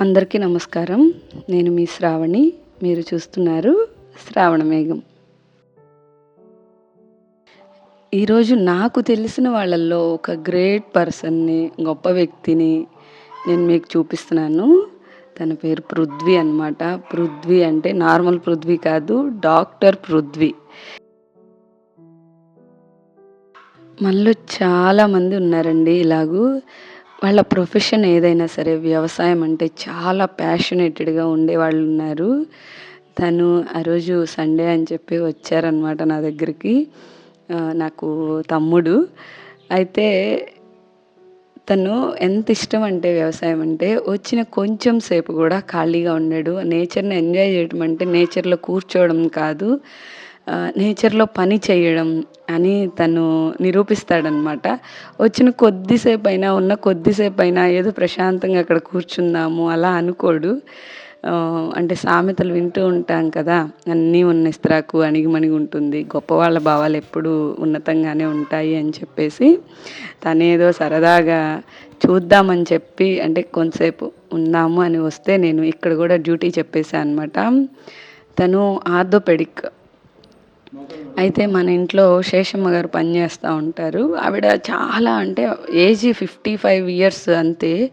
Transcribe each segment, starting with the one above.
అందరికీ నమస్కారం. నేను మీ శ్రావణి. మీరు చూస్తున్నారు శ్రావణ మేఘం. ఈరోజు నాకు తెలిసిన వాళ్ళల్లో ఒక గ్రేట్ పర్సన్ని గొప్ప వ్యక్తిని నేను మీకు చూపిస్తున్నాను. తన పేరు పృథ్వీ అనమాట పృథ్వీ అంటే నార్మల్ పృథ్వీ కాదు డాక్టర్ పృథ్వీ. మనలో చాలామంది ఉన్నారండి ఇలాగూ. వాళ్ళ ప్రొఫెషన్ ఏదైనా సరే వ్యవసాయం అంటే చాలా ప్యాషనేటెడ్గా ఉండేవాళ్ళు ఉన్నారు. తను ఆ రోజు సండే అని చెప్పి వచ్చారనమాట నా దగ్గరికి. నాకు తమ్ముడు. అయితే తను ఎంత ఇష్టం అంటే వ్యవసాయం అంటే వచ్చిన కొంచెం సేపు కూడా ఖాళీగా ఉన్నాడు నేచర్ని ఎంజాయ్ చేయడం అంటే నేచర్లో కూర్చోవడం కాదు. నేచర్లో పని చేయడం అని తను నిరూపిస్తాడనమాట వచ్చిన కొద్దిసేపు అయినా ఉన్న కొద్దిసేపు అయినా ఏదో ప్రశాంతంగా అక్కడ కూర్చుందాము అలా అనుకోడు. అంటే సామెతలు వింటూ ఉంటాం కదా అన్నీ ఉన్న ఇస్త్రాకు అణిగిమణిగి ఉంటుంది గొప్ప వాళ్ళ భావాలు ఎప్పుడూ ఉన్నతంగానే ఉంటాయి అని చెప్పేసి తనేదో సరదాగా చూద్దామని చెప్పి అంటే కొంతసేపు ఉందాము అని వస్తే నేను ఇక్కడ కూడా డ్యూటీ చెప్పేసాను అనమాట తను ఆర్థోపెడిక్ అయితే మన ఇంట్లో శేషమ్మ గారు పనిచేస్తూ ఉంటారు. ఆవిడ చాలా అంటే ఏజ్ ఫిఫ్టీ ఫైవ్ ఇయర్స్ అంతే.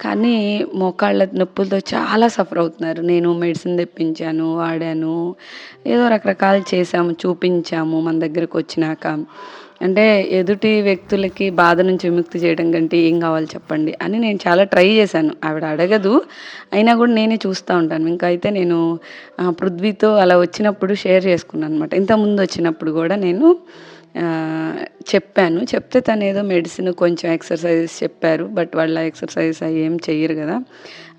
కానీ మోకాళ్ళ నొప్పులతో చాలా సఫర్ అవుతున్నారు. నేను మెడిసిన్ తెప్పించాను వాడాను. ఏదో రకరకాలు చేసాము చూపించాము మన దగ్గరకు వచ్చినాక. అంటే ఎదుటి వ్యక్తులకి బాధ నుంచి విముక్తి చేయడం కంటే ఏం కావాలి చెప్పండి అని నేను చాలా ట్రై చేశాను. ఆవిడ అడగదు. అయినా కూడా నేనే చూస్తూ ఉంటాను. ఇంకా అయితే నేను పృథ్వీతో అలా వచ్చినప్పుడు షేర్ చేసుకున్నాను అనమాట ఇంతకుముందు వచ్చినప్పుడు కూడా నేను చెప్పాను. చెప్తే తను ఏదో మెడిసిన్ కొంచెం ఎక్సర్సైజెస్ చెప్పారు. బట్ వాళ్ళ ఎక్సర్సైజెస్ అవి ఏం చెయ్యరు కదా.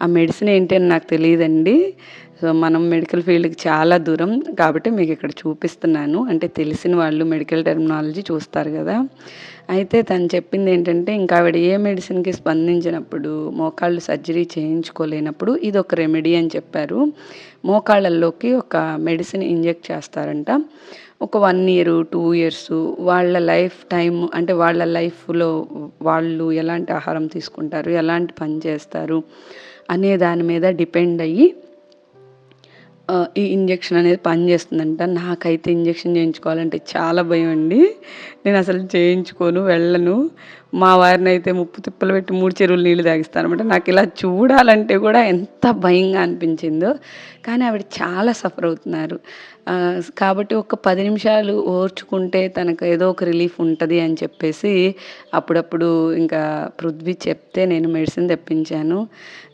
ఆ మెడిసిన్ ఏంటి అని నాకు తెలియదండి. సో మనం మెడికల్ ఫీల్డ్కి చాలా దూరం కాబట్టి మీకు ఇక్కడ చూపిస్తున్నాను. అంటే తెలిసిన వాళ్ళు మెడికల్ టెర్మినాలజీ చూస్తారు కదా. అయితే తను చెప్పింది ఏంటంటే ఇంకా ఆవిడ ఏ మెడిసిన్కి స్పందించినప్పుడు మోకాళ్ళు సర్జరీ చేయించుకోలేనప్పుడు ఇది ఒక రెమెడీ అని చెప్పారు. మోకాళ్ళల్లోకి ఒక మెడిసిన్ ఇంజెక్ట్ చేస్తారంట. ఒక వన్ ఇయర్ టూ ఇయర్స్ వాళ్ళ లైఫ్ టైం అంటే వాళ్ళ లైఫ్లో వాళ్ళు ఎలాంటి ఆహారం తీసుకుంటారు ఎలాంటి పని చేస్తారు అనే దాని మీద డిపెండ్ అయ్యి ఈ ఇంజెక్షన్ అనేది పనిచేస్తుందంట నాకైతే ఇంజెక్షన్ చేయించుకోవాలంటే చాలా భయం అండి. నేను అసలు చేయించుకోను వెళ్ళను. మా వారిని అయితే ముప్పు తిప్పలు పెట్టి మూడు చెరువులు నీళ్ళు తాగిస్తానమాట నాకు ఇలా చూడాలంటే కూడా ఎంత భయంగా అనిపించిందో. కానీ ఆవిడ చాలా సఫర్ అవుతున్నారు. కాబట్టి ఒక పది నిమిషాలు ఓర్చుకుంటే తనకు ఏదో ఒక రిలీఫ్ ఉంటుంది అని చెప్పేసి అప్పుడప్పుడు ఇంకా పృథ్వీ చెప్తే నేను మెడిసిన్ తెప్పించాను.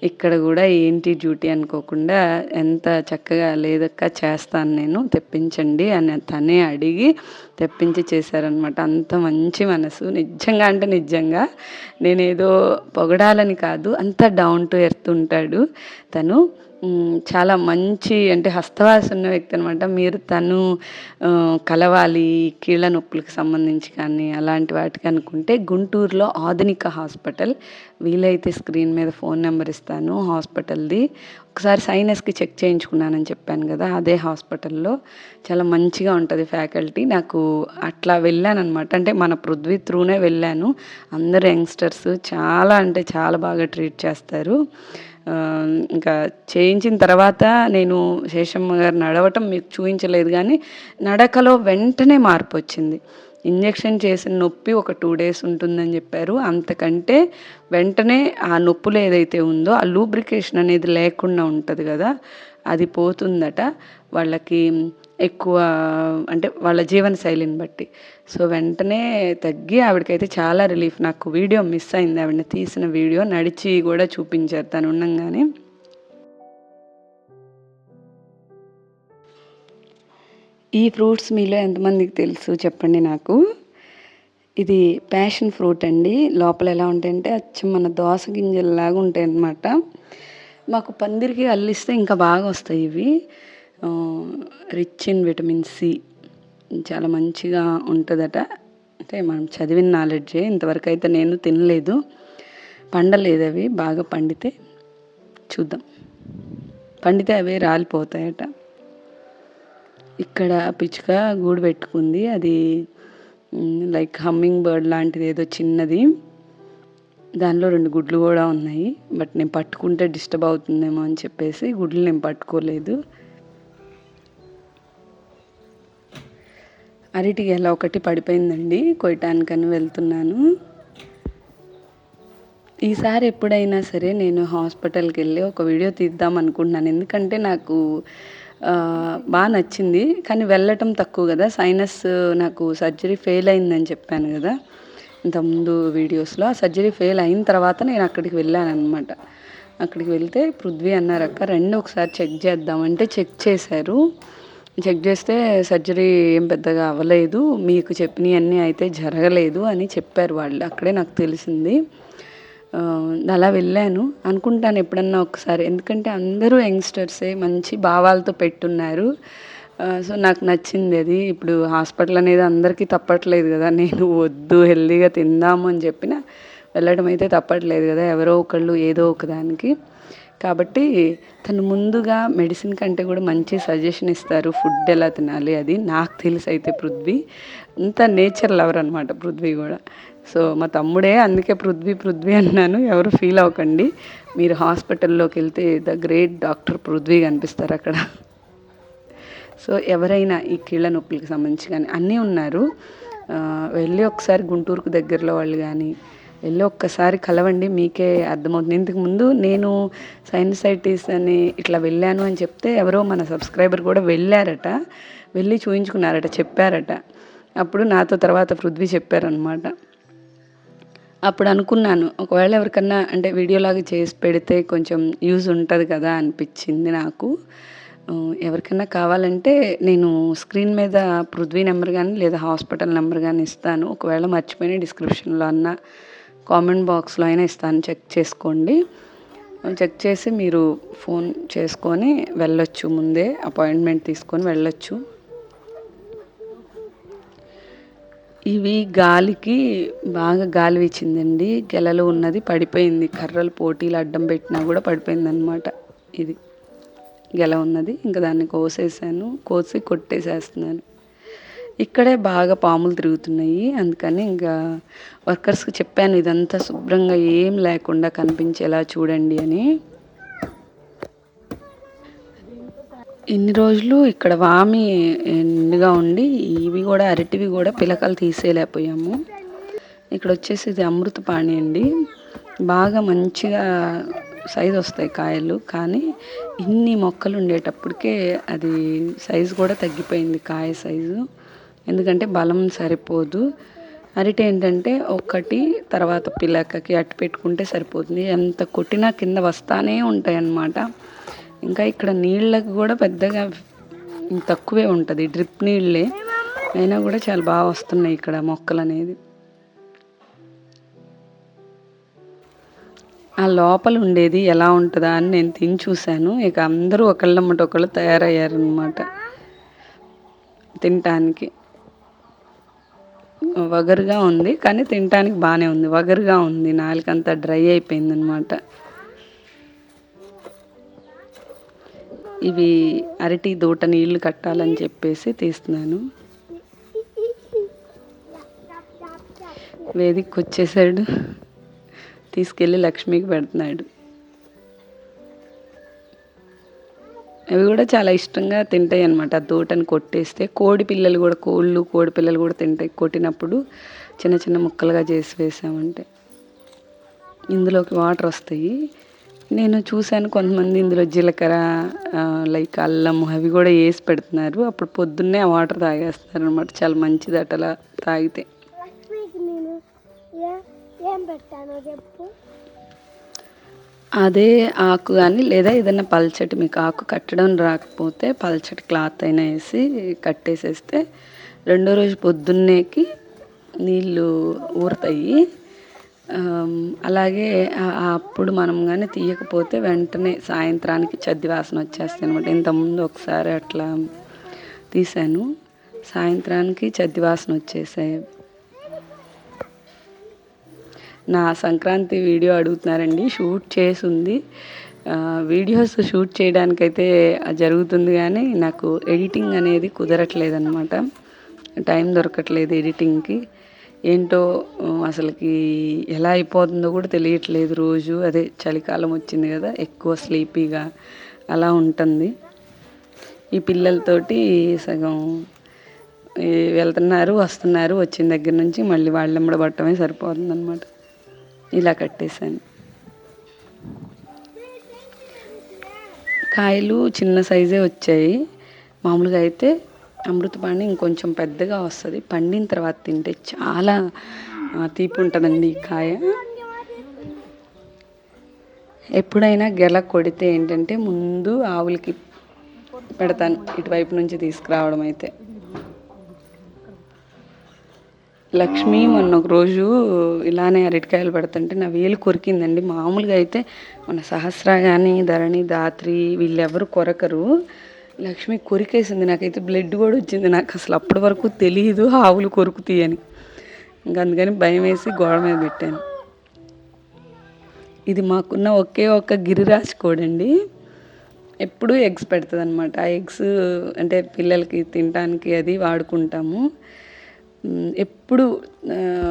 ఇక్కడ కూడా ఏంటి డ్యూటీ అనుకోకుండా ఎంత చక్కగా లేదక్క చేస్తాను నేను తెప్పించండి అని తనే అడిగి తెప్పించి చేశారనమాట అంత మంచి మనసు. నిజంగా అంటే నిజంగా నేనేదో పొగడాలని కాదు అంత డౌన్ టు ఎర్త్ ఉంటాడు తను. చాలా మంచి అంటే హస్తవాసి ఉన్న వ్యక్తి అనమాట మీరు తను కలవాలి కీళ్ళ నొప్పులకు సంబంధించి కానీ అలాంటి వాటికి అనుకుంటే గుంటూరులో ఆధునిక హాస్పిటల్. వీలైతే స్క్రీన్ మీద ఫోన్ నెంబర్ ఇస్తాను. హాస్పిటల్ది ఒకసారి సైనస్కి చెక్ చేయించుకున్నానని చెప్పాను కదా అదే హాస్పిటల్లో చాలా మంచిగా ఉంటుంది ఫ్యాకల్టీ. నాకు అట్లా వెళ్ళాను అనమాట అంటే మన పృథ్వీ త్రూనే వెళ్ళాను. అందరు యంగ్స్టర్స్ చాలా అంటే చాలా బాగా ట్రీట్ చేస్తారు. ఇంకా చేయించిన తర్వాత నేను శేషమ్మ గారు నడవటం మీకు చూపించలేదు కానీ నడకలో వెంటనే మార్పు వచ్చింది. ఇంజెక్షన్ చేసిన నొప్పి ఒక టూ డేస్ ఉంటుందని చెప్పారు. అంతకంటే వెంటనే ఆ నొప్పులు ఏదైతే ఉందో ఆ లూబ్రికేషన్ అనేది లేకుండా ఉంటుంది కదా అది పోతుందట. వాళ్ళకి ఎక్కువ అంటే వాళ్ళ జీవన శైలిని బట్టి. సో వెంటనే తగ్గి ఆవిడకైతే చాలా రిలీఫ్. నాకు వీడియో మిస్ అయింది. ఆవిడని తీసిన వీడియో నడిచి కూడా చూపించారు తను ఉండంగానే. ఈ ఫ్రూట్స్ మీలో ఎంతమందికి తెలుసు చెప్పండి నాకు? ఇది ప్యాషన్ ఫ్రూట్ అండి. లోపల ఎలా ఉంటాయంటే అచ్చం మన దోస గింజల్లాగా ఉంటాయి అన్నమాట మాకు పందిరికి అల్లిస్తే ఇంకా బాగా వస్తాయి ఇవి. రిచ్ ఇన్ విటమిన్ సి చాలా మంచిగా ఉంటుందట. అంటే మనం చదివిన నాలెడ్జే ఇంతవరకు అయితే నేను తినలేదు. పండలేదు అవి. బాగా పండితే చూద్దాం. పండితే అవే రాలిపోతాయట. ఇక్కడ పిచ్చుక గూడు పెట్టుకుంది. అది లైక్ హమ్మింగ్ బర్డ్ లాంటిది ఏదో చిన్నది. దానిలో రెండు గుడ్లు కూడా ఉన్నాయి. బట్ నేను పట్టుకుంటే డిస్టర్బ్ అవుతుందేమో అని చెప్పేసి గుడ్లు నేను పట్టుకోలేదు. అరటి గెల ఒకటి పడిపోయిందండి కొయ్యటానికని వెళ్తున్నాను. ఈసారి ఎప్పుడైనా సరే నేను హాస్పిటల్కి వెళ్ళి ఒక వీడియో తీద్దాం అనుకుంటున్నాను. ఎందుకంటే నాకు బాగా నచ్చింది. కానీ వెళ్ళటం తక్కువ కదా సైనస్ నాకు సర్జరీ ఫెయిల్ అయిందని చెప్పాను కదా. ఇంతకుముందు వీడియోస్లో ఆ సర్జరీ ఫెయిల్ అయిన తర్వాత నేను అక్కడికి వెళ్ళాను అనమాట అక్కడికి వెళ్తే పృథ్వీ అన్నారు అక్క రెండు ఒకసారి చెక్ చేద్దామంటే చెక్ చేశారు. చెక్ చేస్తే సర్జరీ ఏం పెద్దగా అవ్వలేదు. మీకు చెప్పినవన్నీ అయితే జరగలేదు అని చెప్పారు వాళ్ళు. అక్కడే నాకు తెలిసింది. అలా వెళ్ళాను. అనుకుంటాను ఎప్పుడన్నా ఒకసారి. ఎందుకంటే అందరూ యంగ్స్టర్సే మంచి భావాలతో పెట్టున్నారు. సో నాకు నచ్చింది అది. ఇప్పుడు హాస్పిటల్ అనేది అందరికీ తప్పట్లేదు కదా. నేను వద్దు హెల్దీగా తిందాము అని చెప్పిన వెళ్ళడం అయితే తప్పట్లేదు కదా. ఎవరో ఒకళ్ళు ఏదో ఒకదానికి కాబట్టి తను ముందుగా మెడిసిన్ కంటే కూడా మంచి సజెషన్ ఇస్తారు. ఫుడ్ ఎలా తినాలి అది నాకు తెలిసి అయితే పృథ్వీ. అంత నేచర్ లవర్ అనమాట పృథ్వీ కూడా. సో మా తమ్ముడే అందుకే పృథ్వీ పృథ్వీ అన్నాను. ఎవరు ఫీల్ అవ్వకండి. మీరు హాస్పిటల్లోకి వెళ్తే ద గ్రేట్ డాక్టర్ పృథ్వీ కనిపిస్తారు అక్కడ. సో ఎవరైనా ఈ కీళ్ళ నొప్పులకి సంబంధించి కానీ అన్నీ ఉన్నారు. వెళ్ళి ఒకసారి గుంటూరుకు దగ్గరలో వాళ్ళు కానీ వెళ్ళి ఒక్కసారి కలవండి మీకే అర్థమవుతుంది. ఇంతకు ముందు నేను సైటీస్ అని ఇట్లా వెళ్ళాను అని చెప్తే ఎవరో మన సబ్స్క్రైబర్ కూడా వెళ్ళారట వెళ్ళి చూయించుకున్నారట చెప్పారట. అప్పుడు నాతో తర్వాత పృథ్వీ చెప్పారనమాట అప్పుడు అనుకున్నాను ఒకవేళ ఎవరికన్నా అంటే వీడియోలాగా చేసి పెడితే కొంచెం యూజ్ ఉంటుంది కదా అనిపించింది నాకు. ఎవరికైనా కావాలంటే నేను స్క్రీన్ మీద పృథ్వీ నెంబర్ కానీ లేదా హాస్పిటల్ నెంబర్ కానీ ఇస్తాను. ఒకవేళ మర్చిపోయిన డిస్క్రిప్షన్లో అన్నా. కామెంట్ బాక్స్లో అయినా ఇస్తాను. చెక్ చేసుకోండి. చెక్ చేసి మీరు ఫోన్ చేసుకొని వెళ్ళొచ్చు. ముందే అపాయింట్మెంట్ తీసుకొని వెళ్ళొచ్చు. ఇవి గాలికి బాగా గాలి వీచిందండి. గెలలు ఉన్నది పడిపోయింది. కర్రలు పోటీలు అడ్డం పెట్టినా కూడా పడిపోయింది అనమాట ఇది. గెల ఉన్నది. ఇంకా దాన్ని కోసేసాను. కోసి కొట్టేసేస్తున్నాను. ఇక్కడే బాగా పాములు తిరుగుతున్నాయి. అందుకని ఇంకా వర్కర్స్కి చెప్పాను ఇదంతా శుభ్రంగా ఏం లేకుండా కనిపించేలా చూడండి అని. ఇన్ని రోజులు ఇక్కడ వామి ఎండుగా ఉండి ఇవి కూడా అరటివి కూడా పిలకలు తీసేయలేకపోయాము. ఇక్కడ వచ్చేసి ఇది అమృతపాణి అండి. బాగా మంచిగా సైజు వస్తాయి కాయలు కానీ ఇన్ని మొక్కలు ఉండేటప్పటికే అది సైజు కూడా తగ్గిపోయింది కాయ సైజు. ఎందుకంటే బలం సరిపోదు. అరటి ఏంటంటే ఒకటి తర్వాత పిల్లకకి అట్టు పెట్టుకుంటే సరిపోతుంది. ఎంత కొట్టినా కింద వస్తానే ఉంటాయి అన్నమాట ఇంకా ఇక్కడ నీళ్ళకి కూడా పెద్దగా తక్కువే ఉంటుంది. డ్రిప్ నీళ్ళే. అయినా కూడా చాలా బాగా వస్తున్నాయి ఇక్కడ మొక్కలు అనేది. ఆ లోపల ఉండేది ఎలా ఉంటుందా అని నేను తిని చూశాను. ఇక అందరూ ఒకళ్ళమ్మట ఒకళ్ళు తయారయ్యారనమాట తినటానికి. వగరుగా ఉంది కానీ తినటానికి బాగానే ఉంది. వగరుగా ఉంది నాలుకంతా డ్రై అయిపోయింది అనమాట ఇవి అరటి దూట నీళ్ళు కట్టాలని చెప్పేసి తీస్తున్నాను. వేదికకు వచ్చేసాడు తీసుకెళ్ళి లక్ష్మికి పెడుతున్నాడు. అవి కూడా చాలా ఇష్టంగా తింటాయి అనమాట తోటని కొట్టేస్తే కోడి పిల్లలు కూడా కోళ్ళు కోడి పిల్లలు కూడా తింటాయి. కొట్టినప్పుడు చిన్న చిన్న ముక్కలుగా చేసి వేసామంటే. ఇందులోకి వాటర్ వస్తాయి. నేను చూశాను కొంతమంది ఇందులో జీలకర్ర లైక్ అల్లం అవి కూడా వేసి పెడుతున్నారు. అప్పుడు పొద్దున్నే ఆ వాటర్ తాగేస్తున్నారు అనమాట చాలా మంచిది అట్లా తాగితే. ఏం పెట్టాను చెప్పు. అదే ఆకు కానీ లేదా ఏదైనా పల్చటి మీకు ఆకు కట్టడం రాకపోతే పల్చటి క్లాత్ అయినా వేసి కట్టేసేస్తే రెండో రోజు పొద్దున్నేకి నీళ్ళు ఊరుతాయి. అలాగే అప్పుడు మనం కానీ తీయకపోతే వెంటనే సాయంత్రానికి చద్ది వాసన వచ్చేస్తాయి అనమాట ఇంతకుముందు ఒకసారి అట్లా తీసాను సాయంత్రానికి చద్ది వాసన వచ్చేసాయి. నా సంక్రాంతి వీడియో అడుగుతున్నారండి. షూట్ చేసి ఉంది వీడియోస్ షూట్ చేయడానికైతే జరుగుతుంది కానీ నాకు ఎడిటింగ్ అనేది కుదరట్లేదు అనమాట టైం దొరకట్లేదు ఎడిటింగ్కి. ఏంటో అసలుకి ఎలా అయిపోతుందో కూడా తెలియట్లేదు రోజు. అదే చలికాలం వచ్చింది కదా ఎక్కువ స్లీపీగా అలా ఉంటుంది. ఈ పిల్లలతోటి సగం వెళ్తున్నారు వస్తున్నారు వచ్చిన దగ్గర నుంచి మళ్ళీ వాళ్ళెంబడబట్టమే సరిపోతుంది అనమాట ఇలా కట్టేశాను. కాయలు చిన్న సైజే వచ్చాయి. మామూలుగా అయితే అమృతపాణి ఇంకొంచెం పెద్దగా వస్తుంది. పండిన తర్వాత తింటే చాలా తీపి ఉంటుందండి ఈ కాయ. ఎప్పుడైనా గెల కొడితే ఏంటంటే ముందు ఆవులకి పెడతాను. ఇటువైపు నుంచి తీసుకురావడం అయితే. లక్ష్మి మొన్న ఒక రోజు ఇలానే అరటికాయలు పడుతుంటే నా వేలు కొరికిందండి. మామూలుగా అయితే మన సహస్ర కానీ ధరణి దాత్రి వీళ్ళెవరు కొరకరు. లక్ష్మి కొరికేసింది. నాకైతే బ్లడ్ కూడా వచ్చింది. నాకు అసలు అప్పటి వరకు తెలియదు ఆవులు కొరుకుతాయని ఇంక ఇంకా అందుకని భయం వేసి గోడ మీద పెట్టాను. ఇది మాకున్న ఒకే ఒక్క గిరిరాజ్ కోడండి. ఎప్పుడూ ఎగ్స్ పెడుతుంది అనమాట ఆ ఎగ్స్ అంటే పిల్లలకి తినడానికి అది వాడుకుంటాము. ఎప్పుడు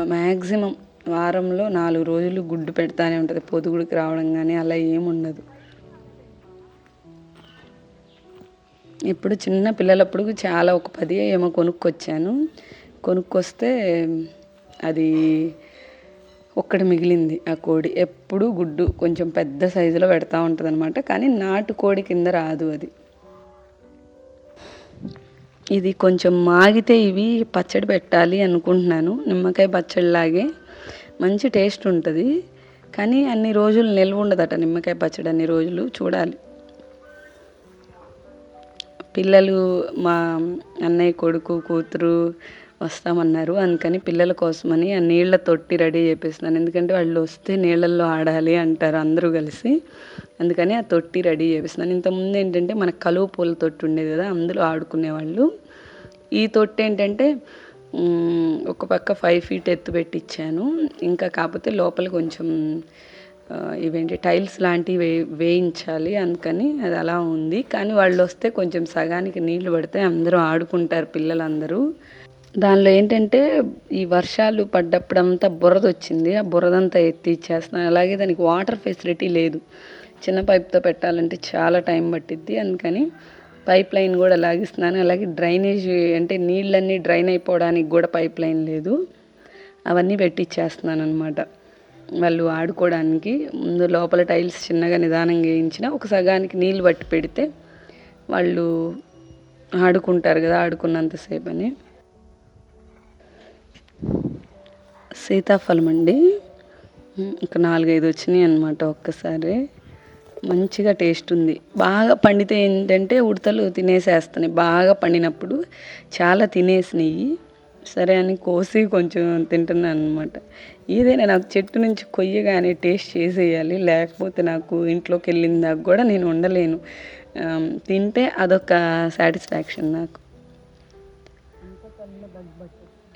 మ్యాక్సిమం వారంలో నాలుగు రోజులు గుడ్డు పెడతానే ఉంటుంది. పొదుగుడికి రావడం కానీ అలా ఏముండదు. ఇప్పుడు చిన్న పిల్లలప్పుడు చాలా ఒక పది ఏమో కొనుక్కొచ్చాను. కొనుక్కొస్తే అది ఒక్కటి మిగిలింది ఆ కోడి. ఎప్పుడు గుడ్డు కొంచెం పెద్ద సైజులో పెడతా ఉంటుంది అనమాట కానీ నాటు కోడి కింద రాదు అది. ఇది కొంచెం మాగితే ఇవి పచ్చడి పెట్టాలి అనుకుంటున్నాను. నిమ్మకాయ పచ్చడిలాగే మంచి టేస్ట్ ఉంటుంది. కానీ అన్ని రోజులు నిల్వ ఉండదట నిమ్మకాయ పచ్చడి అన్ని రోజులు చూడాలి. పిల్లలు మా అన్నయ్య కొడుకు కూతురు వస్తామన్నారు. అందుకని పిల్లల కోసమని ఆ నీళ్ళ తొట్టి రెడీ చేపిస్తున్నాను. ఎందుకంటే వాళ్ళు వస్తే నీళ్ళల్లో ఆడాలి అంటారు అందరూ కలిసి. అందుకని ఆ తొట్టి రెడీ చేపిస్తున్నాను. ఇంతకుముందు ఏంటంటే మన కలువ పూల తొట్టి ఉండేది కదా అందులో ఆడుకునేవాళ్ళు ఈ తొట్టి ఏంటంటే ఒక పక్క ఫైవ్ ఫీట్ ఎత్తు పెట్టించాను ఇంకా కాకపోతే లోపల కొంచెం ఇవేంటి టైల్స్ లాంటివి వే వేయించాలి. అందుకని అది అలా ఉంది. కానీ వాళ్ళు వస్తే కొంచెం సగానికి నీళ్ళు పడితే అందరూ ఆడుకుంటారు పిల్లలందరూ. దానిలో ఏంటంటే ఈ వర్షాలు పడ్డప్పుడంతా బురద వచ్చింది ఆ బురదంతా ఎత్తి ఇచ్చేస్తున్నాను. అలాగే దానికి వాటర్ ఫెసిలిటీ లేదు. చిన్న పైప్తో పెట్టాలంటే చాలా టైం పట్టిద్ది. అందుకని పైప్ లైన్ కూడా లాగిస్తున్నాను. అలాగే డ్రైనేజ్ అంటే నీళ్ళన్నీ డ్రైన్ అయిపోవడానికి కూడా పైప్ లైన్ లేదు. అవన్నీ పెట్టిచ్చేస్తున్నాను అనమాట వాళ్ళు ఆడుకోవడానికి ముందు లోపల టైల్స్ చిన్నగా నిదానంగా వేయించిన ఒక సగానికి నీళ్ళు పట్టి పెడితే వాళ్ళు ఆడుకుంటారు కదా ఆడుకున్నంతసేపు అని సీతాఫలం అండి. ఒక నాలుగైదు వచ్చినాయి అనమాట ఒక్కసారి. మంచిగా టేస్ట్ ఉంది. బాగా పండితే ఏంటంటే ఉడతలు తినేసేస్తున్నాయి. బాగా పండినప్పుడు చాలా తినేసినాయి. సరే అని కోసి కొంచెం తింటున్నాను అనమాట ఏదైనా నాకు చెట్టు నుంచి కొయ్యగానే టేస్ట్ చేసేయాలి. లేకపోతే నాకు ఇంట్లోకి వెళ్ళిన దాకా కూడా నేను ఉండలేను. తింటే అదొక సాటిస్ఫాక్షన్ నాకు.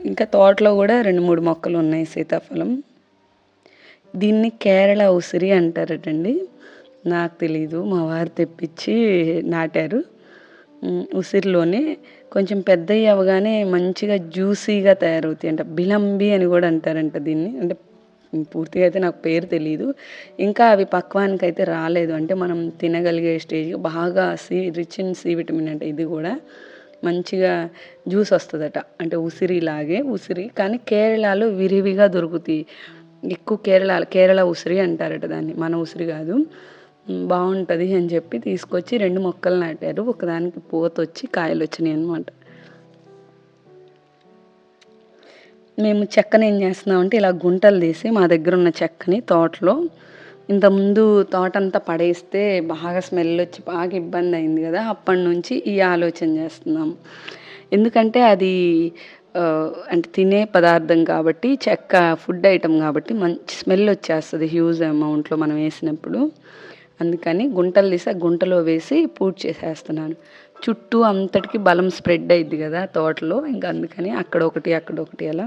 ఇంకా తోటలో కూడా రెండు మూడు మొక్కలు ఉన్నాయి సీతాఫలం. దీన్ని కేరళ ఉసిరి అంటారటండి. నాకు తెలీదు మా వారు తెప్పించి నాటారు. ఉసిరిలోనే కొంచెం పెద్దవి అవగానే మంచిగా జ్యూసీగా తయారవుతాయి అంట. బిలంబి అని కూడా అంటారంట దీన్ని. అంటే పూర్తిగా అయితే నాకు పేరు తెలియదు ఇంకా అవి పక్వానికి అయితే రాలేదు. అంటే మనం తినగలిగే స్టేజ్ బాగా C rich in C vitamin అంటే ఇది కూడా. మంచిగా జ్యూస్ వస్తుందట. అంటే ఉసిరిలాగే ఉసిరి కానీ కేరళలో విరివిగా దొరుకుతాయి. ఎక్కువ కేరళ కేరళ ఉసిరి అంటారట దాన్ని. మన ఉసిరి కాదు. బాగుంటుంది అని చెప్పి తీసుకొచ్చి రెండు మొక్కలు నాటారు. ఒకదానికి పూత వచ్చి కాయలు వచ్చినాయి అనమాట మేము చెక్కని ఏం చేస్తున్నామంటే ఇలా గుంటలు తీసి మా దగ్గర ఉన్న చెక్కని తోటలో ఇంతకుముందు తోట అంతా పడేస్తే బాగా స్మెల్ వచ్చి బాగా ఇబ్బంది అయింది కదా అప్పటి నుంచి ఈ ఆలోచన చేస్తున్నాం. ఎందుకంటే అది అంటే తినే పదార్థం కాబట్టి చెక్క ఫుడ్ ఐటెం కాబట్టి మంచి స్మెల్ వచ్చేస్తుంది హ్యూజ్ అమౌంట్లో మనం వేసినప్పుడు. అందుకని గుంటలు తీసి గుంటలో వేసి పూజ చేసేస్తున్నాను. చుట్టూ అంతటికి బలం స్ప్రెడ్ అయింది కదా తోటలో ఇంకా అందుకని అక్కడ ఒకటి అక్కడ ఒకటి అలా.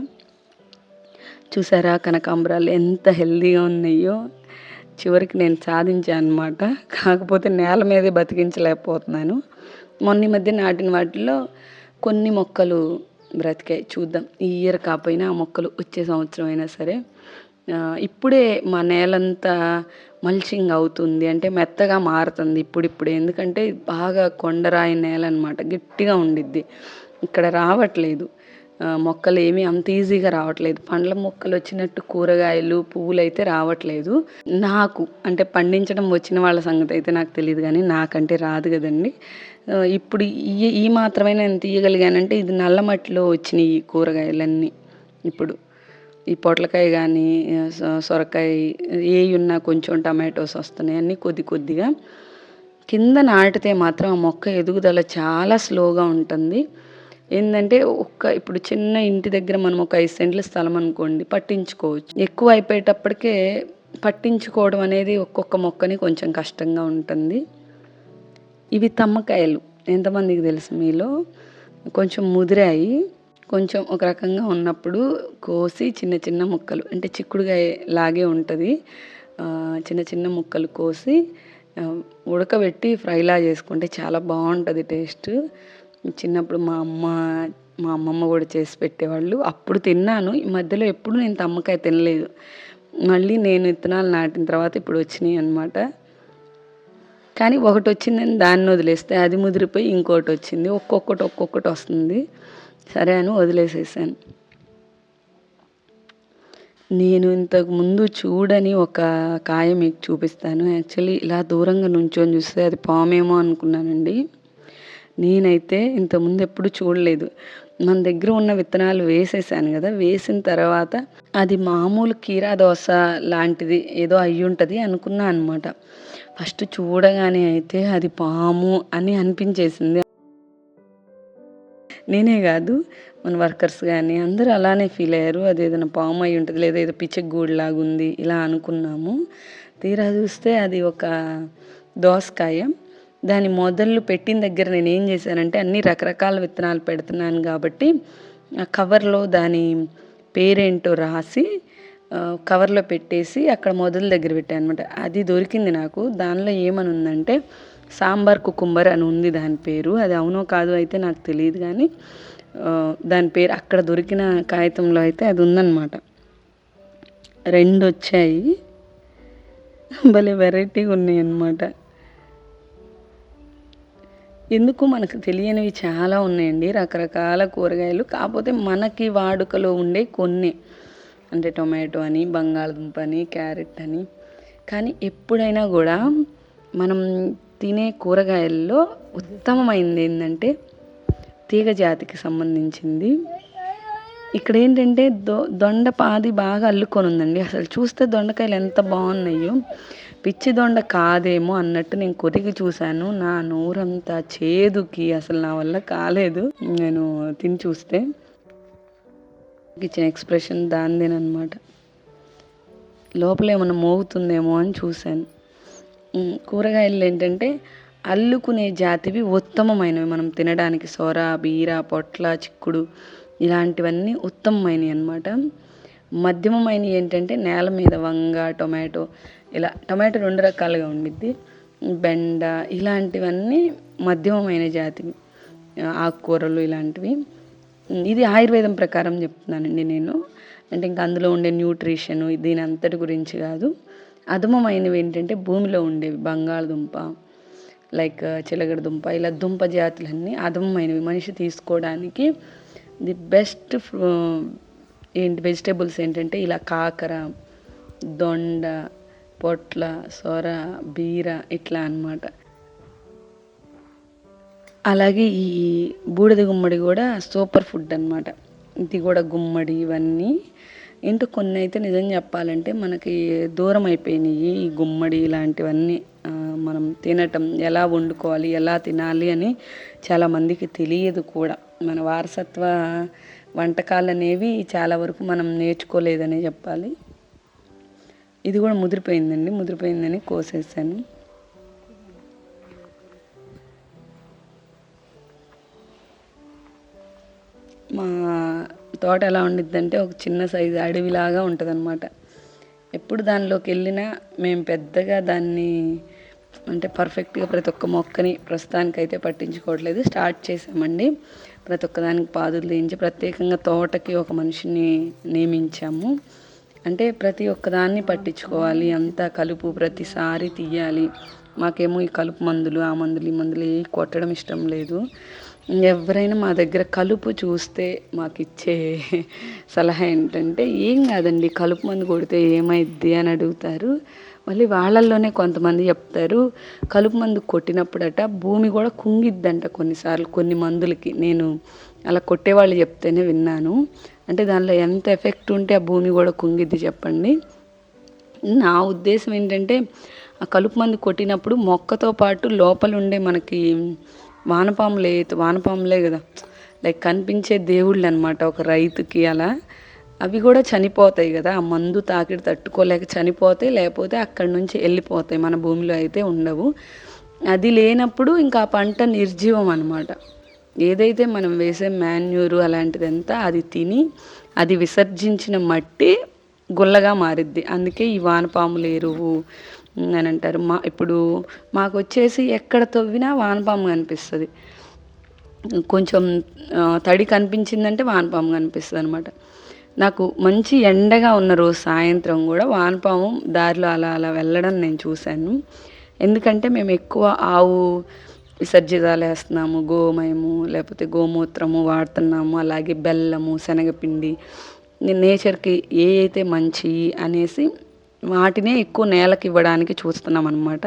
చూసారా కనకాంబరాలు ఎంత హెల్దీగా ఉన్నాయో. చివరికి నేను సాధించాను అనమాట కాకపోతే నేల మీదే బతికించలేకపోతున్నాను. మొన్న మధ్య నాటిన వాటిలో కొన్ని మొక్కలు బ్రతికాయి చూద్దాం. ఈ ఇయర్ కాకపోయినా ఆ మొక్కలు వచ్చే సంవత్సరం అయినా సరే ఇప్పుడే మా నేలంతా మల్చింగ్ అవుతుంది. అంటే మెత్తగా మారుతుంది ఇప్పుడిప్పుడే. ఎందుకంటే బాగా కొండరాయి నేల అనమాట గట్టిగా ఉండిద్ది. ఇక్కడ రావట్లేదు. మొక్కలు ఏమీ అంత ఈజీగా రావట్లేదు. పండ్ల మొక్కలు వచ్చినట్టు కూరగాయలు పువ్వులు అయితే రావట్లేదు. నాకు అంటే పండించడం వచ్చిన వాళ్ళ సంగతి అయితే నాకు తెలియదు కానీ నాకంటే రాదు కదండి. ఇప్పుడు ఈ ఈ మాత్రమే నేను తీయగలిగానంటే ఇది నల్ల మట్టిలో వచ్చినాయి ఈ కూరగాయలన్నీ. ఇప్పుడు ఈ పొట్లకాయ కానీ సొరకాయ ఏ ఉన్నా కొంచెం టమాటోస్ వస్తున్నాయి అన్నీ కొద్ది కొద్దిగా. కింద నాటితే మాత్రం ఆ మొక్క ఎదుగుదల చాలా స్లోగా ఉంటుంది. ఏంటంటే ఒక్క ఇప్పుడు చిన్న ఇంటి దగ్గర మనం ఒక ఐదు సెంట్ల స్థలం అనుకోండి పట్టించుకోవచ్చు. ఎక్కువ అయిపోయేటప్పటికే పట్టించుకోవడం అనేది ఒక్కొక్క మొక్కని కొంచెం కష్టంగా ఉంటుంది. ఇవి తమ్మకాయలు. ఎంతమందికి తెలుసు మీలో? కొంచెం ముదిరాయి కొంచెం ఒక రకంగా ఉన్నప్పుడు కోసి చిన్న చిన్న ముక్కలు అంటే చిక్కుడుగాయ లాగే ఉంటుంది. చిన్న చిన్న ముక్కలు కోసి ఉడకబెట్టి ఫ్రైలా చేసుకుంటే చాలా బాగుంటుంది టేస్ట్. చిన్నప్పుడు మా అమ్మ మా అమ్మమ్మ కూడా చేసి పెట్టేవాళ్ళు. అప్పుడు తిన్నాను. ఈ మధ్యలో ఎప్పుడు నేను తమ్మకాయ తినలేదు. మళ్ళీ నేను విత్తనాలు నాటిన తర్వాత ఇప్పుడు వచ్చినాయి అనమాట కానీ ఒకటి వచ్చిందని దాన్ని వదిలేస్తే అది ముదిరిపోయి ఇంకోటి వచ్చింది. ఒక్కొక్కటి ఒక్కొక్కటి వస్తుంది. సరే అని వదిలేసేసాను. నేను ఇంతకు ముందు చూడని ఒక కాయ మీకు చూపిస్తాను. యాక్చువల్లీ ఇలా దూరంగా నుంచొని చూస్తే అది పామేమో అనుకున్నానండి. నేనైతే ఇంతకుముందు ఎప్పుడు చూడలేదు. మన దగ్గర ఉన్న విత్తనాలు వేసేసాను కదా వేసిన తర్వాత అది మామూలు కీరా దోశ లాంటిది ఏదో అయ్యి ఉంటుంది అనుకున్నా అనమాట ఫస్ట్ చూడగానే అయితే అది పాము అని అనిపించేసింది. నేనే కాదు మన వర్కర్స్ కానీ అందరూ అలానే ఫీల్ అయ్యారు. అది ఏదైనా పాము అయి ఉంటుంది లేదా ఏదో పిచ్చగూడు లాగా ఉంది ఇలా అనుకున్నాము. తీరా చూస్తే అది ఒక దోసకాయ. దాని మొదళ్ళు పెట్టిన దగ్గర నేను ఏం చేశానంటే అన్ని రకరకాల విత్తనాలు పెడుతున్నాను కాబట్టి ఆ కవర్లో దాని పేరేంటో రాసి కవర్లో పెట్టేసి అక్కడ మొదల దగ్గర పెట్టాను అనమాట అది దొరికింది నాకు. దానిలో ఏమని ఉందంటే సాంబార్ కుకుంబర్ అని ఉంది దాని పేరు. అది అవునో కాదో అయితే నాకు తెలియదు కానీ దాని పేరు అక్కడ దొరికిన కాగితంలో అయితే అది ఉందన్నమాట. రెండు వచ్చాయి భలే వెరైటీగా ఉన్నాయి అన్నమాట ఎందుకు మనకు తెలియనివి చాలా ఉన్నాయండి రకరకాల కూరగాయలు. కాకపోతే మనకి వాడుకలో ఉండే కొన్ని. అంటే టొమాటో అని బంగాళదుంప అని క్యారెట్ అని. కానీ ఎప్పుడైనా కూడా మనం తినే కూరగాయల్లో ఉత్తమమైనది ఏంటంటే తీగ జాతికి సంబంధించింది. ఇక్కడ ఏంటంటే దొ దొండ పాది బాగా అల్లుకొని ఉందండి అసలు చూస్తే దొండకాయలు ఎంత బాగున్నాయో. పిచ్చి దొండ కాదేమో అన్నట్టు నేను కొరికి చూశాను. నా నోరంతా చేదుకి అసలు నా వల్ల కాలేదు. నేను తిని చూస్తే ఇచ్చిన ఎక్స్ప్రెషన్ దానిదేనమాట లోపల ఏమైనా మోగుతుందేమో అని చూశాను. కూరగాయలు ఏంటంటే అల్లుకునే జాతివి ఉత్తమమైనవి. మనం తినడానికి సొర బీర పొట్ల చిక్కుడు ఇలాంటివన్నీ ఉత్తమమైనవి అన్నమాట మధ్యమమైనవి ఏంటంటే నేల మీద వంగ టొమాటో ఇలా టమాటో రెండు రకాలుగా ఉండిద్ది. బెండ ఇలాంటివన్నీ మధ్యమమైన జాతి ఆకుకూరలు ఇలాంటివి. ఇది ఆయుర్వేదం ప్రకారం చెప్తున్నానండి నేను. అంటే ఇంకా అందులో ఉండే న్యూట్రిషన్ దీని అంతటి గురించి కాదు. అధమమైనవి ఏంటంటే భూమిలో ఉండేవి. బంగాళదుంప లైక్ చిలగడ దుంప ఇలా దుంప జాతులన్నీ అధమమైనవి. మనిషి తీసుకోవడానికి ది బెస్ట్ ఏంటి వెజిటేబుల్స్ ఏంటంటే ఇలా కాకర దొండ పొట్ల సొర బీర ఇట్లా అన్నమాట. అలాగే ఈ బూడిద గుమ్మడి కూడా సూపర్ ఫుడ్ అన్నమాట. ఇది కూడా గుమ్మడి ఇవన్నీ. ఇంటూ కొన్ని అయితే నిజం చెప్పాలంటే మనకి దూరం అయిపోయినాయి ఈ గుమ్మడి ఇలాంటివన్నీ. మనం తినటం ఎలా వండుకోవాలి ఎలా తినాలి అని చాలామందికి తెలియదు కూడా. మన వారసత్వ వంటకాలు అనేవి చాలా వరకు మనం నేర్చుకోలేదనే చెప్పాలి. ఇది కూడా ముదిరిపోయిందండి ముదిరిపోయిందని కోసేసాను. మా తోట ఎలా ఉండిద్దంటే ఒక చిన్న సైజు అడవిలాగా ఉంటుంది ఎప్పుడు దానిలోకి వెళ్ళినా మేము పెద్దగా దాన్ని అంటే పర్ఫెక్ట్గా ప్రతి ఒక్క మొక్కని ప్రస్తుతానికైతే పట్టించుకోవట్లేదు. స్టార్ట్ చేసామండి. ప్రతి ఒక్కదానికి పాదులు తీయించి ప్రత్యేకంగా తోటకి ఒక మనిషిని నియమించాము. అంటే ప్రతి ఒక్కదాన్ని పట్టించుకోవాలి. అంతా కలుపు ప్రతిసారి తీయాలి. మాకేమో ఈ కలుపు మందులు ఆ మందులు ఈ మందులు ఏ కొట్టడం ఇష్టం లేదు. ఎవరైనా మా దగ్గర కలుపు చూస్తే మాకు ఇచ్చే సలహా ఏంటంటే ఏం కాదండి కలుపు మందు కొడితే ఏమైద్ది? అని అడుగుతారు. మళ్ళీ వాళ్ళల్లోనే కొంతమంది చెప్తారు. కలుపు మందు కొట్టినప్పుడట భూమి కూడా కుంగిద్దంట కొన్నిసార్లు కొన్ని మందులకి. నేను అలా కొట్టేవాళ్ళు చెప్తేనే విన్నాను. అంటే దానిలో ఎంత ఎఫెక్ట్ ఉంటే ఆ భూమి కూడా కుంగిద్ది చెప్పండి. నా ఉద్దేశం ఏంటంటే ఆ కలుపు మందు కొట్టినప్పుడు మొక్కతో పాటు లోపల ఉండే మనకి వానపాములే వానపాములే కదా లైక్ కనిపించే దేవుళ్ళు అనమాట ఒక రైతుకి అలా. అవి కూడా చనిపోతాయి కదా ఆ మందు తాకిడి తట్టుకోలేక చనిపోతాయి లేకపోతే అక్కడి నుంచి వెళ్ళిపోతాయి మన భూమిలో అయితే ఉండవు. అది లేనప్పుడు ఇంకా ఆ పంట నిర్జీవం అనమాట ఏదైతే మనం వేసే మాన్యూరు అలాంటిదంతా అది తిని అది విసర్జించిన మట్టి గుల్లగా మారిద్ది. అందుకే ఈ వానపాములు ఎరువు అని అంటారు. మా ఇప్పుడు మాకు వచ్చేసి ఎక్కడ తవ్వినా వానపాము కనిపిస్తుంది. కొంచెం తడి కనిపించిందంటే వానపాము కనిపిస్తుంది అనమాట నాకు మంచి ఎండగా ఉన్న రోజు సాయంత్రం కూడా వానపాము దారిలో అలా అలా వెళ్ళడం నేను చూశాను. ఎందుకంటే మేము ఎక్కువ ఆవు విసర్జితాలు వేస్తున్నాము గోమయము లేకపోతే గోమూత్రము వాడుతున్నాము అలాగే బెల్లము శనగపిండి నేచర్కి ఏ అయితే మంచి అనేసి వాటినే ఎక్కువ నేలకి ఇవ్వడానికి చూస్తున్నాం అనమాట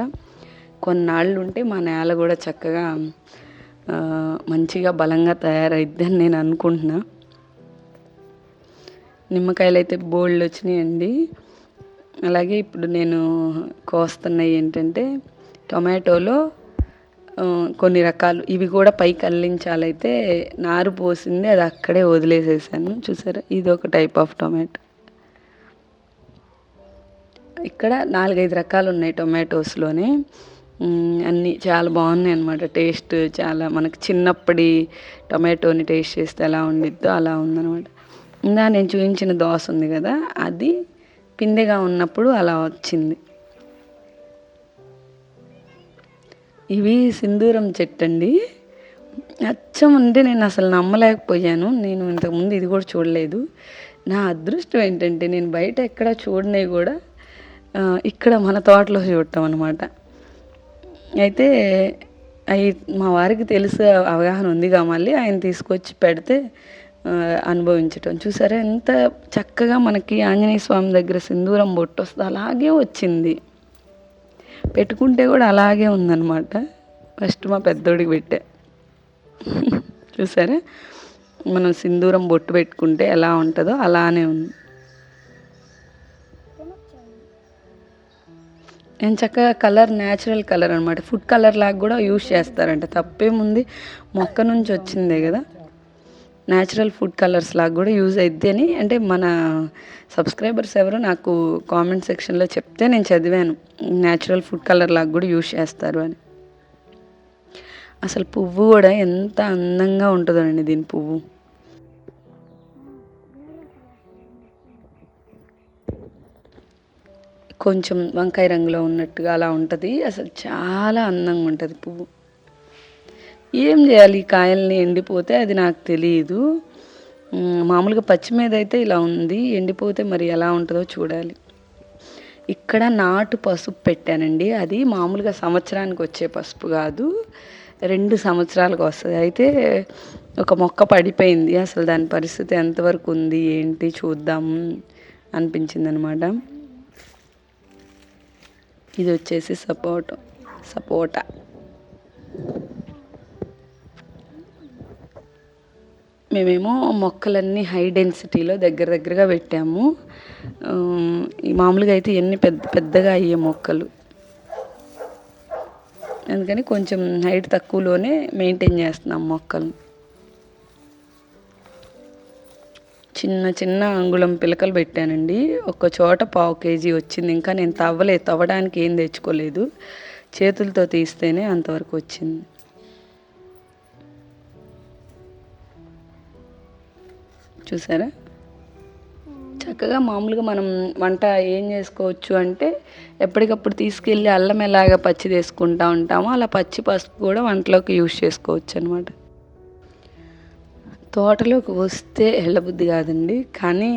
కొన్నాళ్ళు ఉంటే మా నేల కూడా చక్కగా మంచిగా బలంగా తయారైద్ది అని నేను అనుకుంటున్నా. నిమ్మకాయలు అయితే బోల్డ్ వచ్చినాయండి అలాగే ఇప్పుడు నేను కోస్తున్నాయి ఏంటంటే టొమాటోలో కొన్ని రకాలు. ఇవి కూడా పైకి అల్లించాలైతే నారు పోసింది అది అక్కడే వదిలేసేసాను. చూసారా? ఇది ఒక టైప్ ఆఫ్ టొమాటో ఇక్కడ నాలుగైదు రకాలు ఉన్నాయి టొమాటోస్లోనే అన్నీ చాలా బాగున్నాయి అనమాట టేస్ట్ చాలా మనకి చిన్నప్పటి టొమాటోని టేస్ట్ చేస్తే ఎలా ఉండిద్దో అలా ఉందనమాట ఇందా నేను చూపించిన దోశ ఉంది కదా అది పిందెగా ఉన్నప్పుడు అలా వచ్చింది. ఇవి సింధూరం చెట్టు అండి అచ్చం ఉంటే నేను అసలు నమ్మలేకపోయాను. నేను ఇంతకుముందు ఇది కూడా చూడలేదు. నా అదృష్టం ఏంటంటే నేను బయట ఎక్కడ చూడనివి కూడా ఇక్కడ మన తోటలో చూడటం అనమాట అయితే అవి మా వారికి తెలుసు అవగాహన ఉందిగా మళ్ళీ. ఆయన తీసుకొచ్చి పెడితే అనుభవించటం. చూసారా ఎంత చక్కగా మనకి ఆంజనేయ స్వామి దగ్గర సింధూరం బొట్టు వస్తుంది. అలాగే వచ్చింది. పెట్టుకుంటే కూడా అలాగే ఉందన్నమాట. ఫస్ట్ మా పెద్దోడికి పెట్టా. చూసారా? మనం సింధూరం బొట్టు పెట్టుకుంటే ఎలా ఉంటుందో అలానే ఉంది. నేను చక్కగా కలర్ న్యాచురల్ కలర్ అనమాట ఫుడ్ కలర్ లాగా కూడా యూస్ చేస్తారంట. తప్పేముంది? మొక్క నుంచి వచ్చిందే కదా? న్యాచురల్ ఫుడ్ కలర్స్ లాగా కూడా యూజ్ అయిద్ది అని. అంటే మన సబ్స్క్రైబర్స్ ఎవరు నాకు కామెంట్ సెక్షన్లో చెప్తే నేను చదివాను. న్యాచురల్ ఫుడ్ కలర్ లాగా కూడా యూజ్ చేస్తారు అని. అసలు పువ్వు కూడా ఎంత అందంగా ఉంటుందండి దీని పువ్వు. కొంచెం వంకాయ రంగులో ఉన్నట్టుగా అలా ఉంటుంది. అసలు చాలా అందంగా ఉంటుంది పువ్వు. ఏం చేయాలి? ఈ కాయల్ని ఎండిపోతే అది నాకు తెలియదు మామూలుగా పచ్చి మీద అయితే ఇలా ఉంది. ఎండిపోతే మరి ఎలా ఉంటుందో చూడాలి. ఇక్కడ నాటు పసుపు పెట్టానండి. అది మామూలుగా సంవత్సరానికి వచ్చే పసుపు కాదు. రెండు సంవత్సరాలకు వస్తుంది. అయితే ఒక మొక్క పడిపోయింది. అసలు దాని పరిస్థితి ఎంతవరకు ఉంది? ఏంటి? చూద్దాం అనిపించింది అనమాట ఇది వచ్చేసి సపోటా. సపోటా. మేమేమో మొక్కలన్నీ హై డెన్సిటీలో దగ్గర దగ్గరగా పెట్టాము. ఈ మామూలుగా అయితే ఎన్ని పెద్ద పెద్దగా అయ్యే మొక్కలు. అందుకని కొంచెం హైట్ తక్కువలోనే మెయింటైన్ చేస్తున్నాం మొక్కలు. చిన్న చిన్న అంగుళం పిలకలు పెట్టానండి. ఒక చోట పావు కేజీ వచ్చింది. ఇంకా నేను తవ్వలేదు తవ్వడానికి ఏం తెచ్చుకోలేదు. చేతులతో తీస్తేనే అంతవరకు వచ్చింది. చూసారా? చక్కగా మామూలుగా మనం వంట ఏం చేసుకోవచ్చు అంటే ఎప్పటికప్పుడు తీసుకెళ్ళి అల్లం ఎలాగా పచ్చి తీసుకుంటా ఉంటామో అలా పచ్చి పసుపు కూడా వంటలోకి యూజ్ చేసుకోవచ్చు అనమాట తోటలోకి వస్తే వెళ్ళబుద్ధి కాదండి. కానీ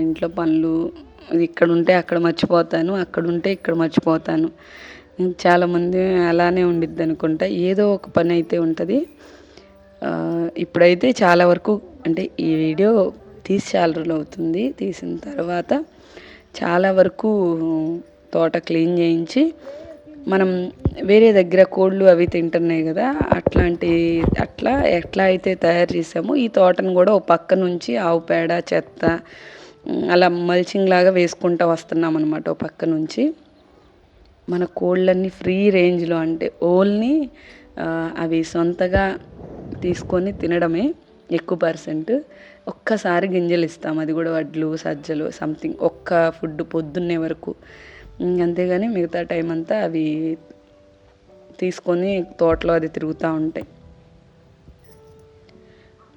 ఇంట్లో పనులు ఇక్కడ ఉంటే అక్కడ మర్చిపోతాను అక్కడ ఉంటే ఇక్కడ మర్చిపోతాను. చాలామంది అలానే ఉండిద్ది అనుకుంటా ఏదో ఒక పని అయితే ఉంటుంది. ఇప్పుడైతే చాలా వరకు అంటే ఈ వీడియో తీసి చాలా రోజులు అవుతుంది. తీసిన తర్వాత చాలా వరకు తోట క్లీన్ చేయించి మనం వేరే దగ్గర కోళ్ళు అవి తింటున్నాయి కదా అట్లాంటి అట్లా ఎట్లా అయితే తయారు చేసామో ఈ తోటను కూడా ఓ పక్క నుంచి ఆవు పేడ చెత్త అలా మల్చింగ్ లాగా వేసుకుంటూ వస్తున్నాం అనమాట ఓ పక్క నుంచి. మన కోళ్ళన్నీ ఫ్రీ రేంజ్లో అంటే ఓన్లీ అవి సొంతగా తీసుకొని తినడమే. ఎక్కువ పర్సెంట్ ఒక్కసారి గింజలు ఇస్తాం అది కూడా వడ్లు సజ్జలు సంథింగ్ ఒక్క ఫుడ్ పొద్దున్నే వరకు. అంతేగాని మిగతా టైం అంతా అవి తీసుకొని తోటలో అది తిరుగుతూ ఉంటాయి.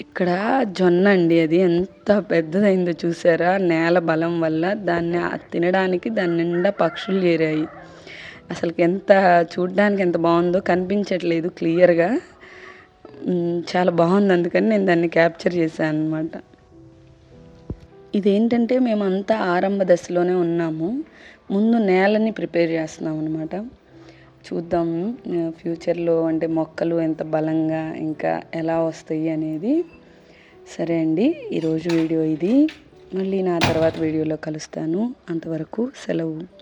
ఇక్కడ జొన్న అండి అది. ఎంత పెద్దదైందో చూసారా? నేల బలం వల్ల దాన్ని తినడానికి దాని నిండా పక్షులు చేరాయి. అసలుకి ఎంత చూడడానికి ఎంత బాగుందో కనిపించట్లేదు క్లియర్గా. చాలా బాగుంది. అందుకని నేను దాన్ని క్యాప్చర్ చేశాను అనమాట ఇదేంటంటే మేమంతా ఆరంభ దశలోనే ఉన్నాము. ముందు నేలని ప్రిపేర్ చేస్తున్నాం అనమాట చూద్దాం ఫ్యూచర్లో అంటే మొక్కలు ఎంత బలంగా ఇంకా ఎలా వస్తాయి అనేది. సరే అండి ఈరోజు వీడియో ఇది. మళ్ళీ నా తర్వాత వీడియోలో కలుస్తాను. అంతవరకు సెలవు.